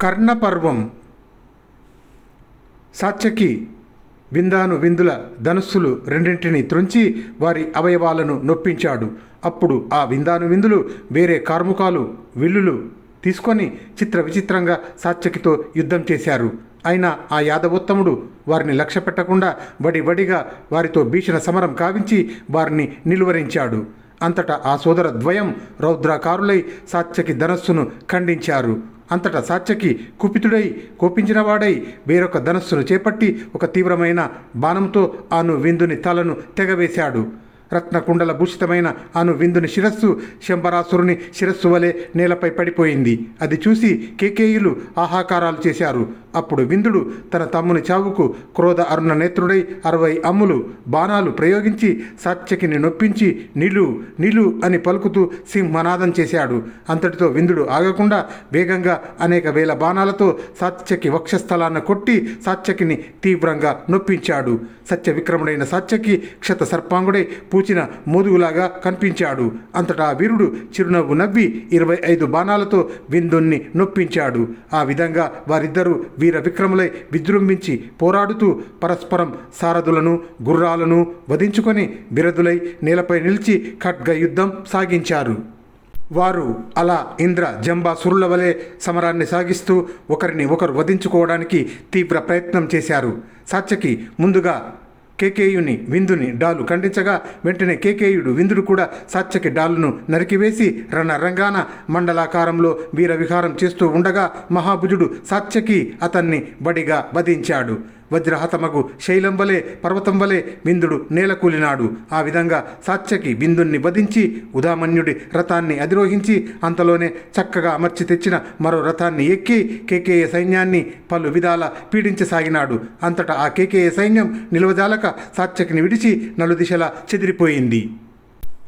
కర్ణపర్వం సాత్యకి విందాను విందుల ధనుస్సులు రెండింటిని త్రుంచి వారి అవయవాలను నొప్పించాడు. అప్పుడు ఆ విందాను విందులు వేరే కార్ముకాలు విల్లులు తీసుకొని చిత్ర విచిత్రంగా సాత్యకితో యుద్ధం చేశారు. అయినా ఆ యాదవోత్తముడు వారిని లక్ష్య పెట్టకుండా వడి వడిగా వారితో భీషణ సమరం కావించి వారిని నిలువరించాడు. అంతటా ఆ సోదర ద్వయం రౌద్రాకారులై సాత్యకి ధనస్సును ఖండించారు. అంతటా సాత్యకి కుపితుడై కోపించినవాడై వేరొక ధనస్సును చేపట్టి ఒక తీవ్రమైన బాణంతో ఆను విందుని తలను తెగవేశాడు. రత్నకుండల భూషితమైన అను విందుని శిరస్సు శంబరాసురుని శిరస్సు వలె నేలపై పడిపోయింది. అది చూసి కేకేయులు ఆహాకారాలు చేశారు. అప్పుడు విందుడు తన తమ్ముని చావుకు క్రోధ అరుణ నేత్రుడై అరవై అమ్ములు బాణాలు ప్రయోగించి సాత్యకిని నొప్పించి నిలు నిలు అని పలుకుతూ సింహనాదం చేశాడు. అంతటితో విందుడు ఆగకుండా వేగంగా అనేక వేల బాణాలతో సాత్యకి వక్షస్థలాన్ని కొట్టి సాత్యకిని తీవ్రంగా నొప్పించాడు. సత్య విక్రముడైన సాత్యకి క్షత సర్పాంగుడై పూచిన మోదుగులాగా కనిపించాడు. అంతటా వీరుడు చిరునవ్వు నవ్వి ఇరవై ఐదు బాణాలతో విందుణ్ణి నొప్పించాడు. ఆ విధంగా వారిద్దరూ వీర విక్రములై విజృంభించి పోరాడుతూ పరస్పరం సారథులను గుర్రాలను వధించుకొని బిరదులై నేలపై నిలిచి ఖడ్గ యుద్ధం సాగించారు. వారు అలా ఇంద్ర జంబాసురుల వలె సమరాన్ని సాగిస్తూ ఒకరిని ఒకరు వధించుకోవడానికి తీవ్ర ప్రయత్నం చేశారు. సాత్యకి ముందుగా కేకేయుని విందుని డాలు ఖండించగా వెంటనే కేకేయుడు విందుడు కూడా సాత్యకి డాలును నరికివేసి రణరంగాన మండలాకారంలో వీరవిహారం చేస్తూ ఉండగా మహాభుజుడు సాత్యకి అతన్ని బడిగా వధించాడు. వజ్రహతమగు శైలం వలె పర్వతం వలె బిందుడు నేలకూలినాడు. ఆ విధంగా సాత్యకి బిందుణ్ణి వధించి ఉదామన్యుడి రథాన్ని అధిరోహించి అంతలోనే చక్కగా అమర్చి తెచ్చిన మరో రథాన్ని ఎక్కి కేకేయ సైన్యాన్ని పలు విధాల పీడించసాగినాడు. అంతటా ఆ కేకేయ సైన్యం నిలవజాలక సాత్యకిని విడిచి నలుదిశలా చెదిరిపోయింది.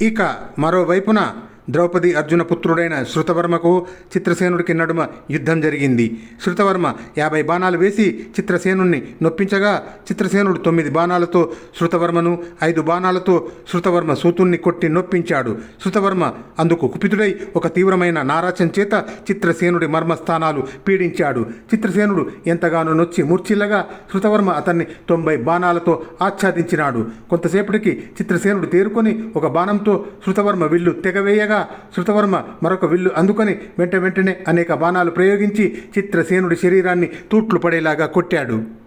ఇక మరోవైపున ద్రౌపది అర్జున పుత్రుడైన శృతవర్మకు చిత్రసేనుడికి నడుమ యుద్ధం జరిగింది. శృతవర్మ యాభై బాణాలు వేసి చిత్రసేనుణ్ణి నొప్పించగా చిత్రసేనుడు తొమ్మిది బాణాలతో శృతవర్మను ఐదు బాణాలతో శృతవర్మ సూతుణ్ణి కొట్టి నొప్పించాడు. శృతవర్మ అందుకు కుపితుడై ఒక తీవ్రమైన నారాచం చేత చిత్రసేనుడి మర్మస్థానాలు పీడించాడు. చిత్రసేనుడు ఎంతగానో నొచ్చి మూర్చిల్లగా శృతవర్మ అతన్ని తొంభై బాణాలతో ఆచ్ఛాదించినాడు. కొంతసేపటికి చిత్రసేనుడు తేరుకొని ఒక బాణంతో శృతవర్మ విల్లు తెగవేయగా శృతవర్మ మరొక విల్లు అందుకొని వెంట వెంటనే అనేక బాణాలు ప్రయోగించి చిత్రసేనుడి శరీరాన్ని తూట్లు పడేలాగా కొట్టాడు.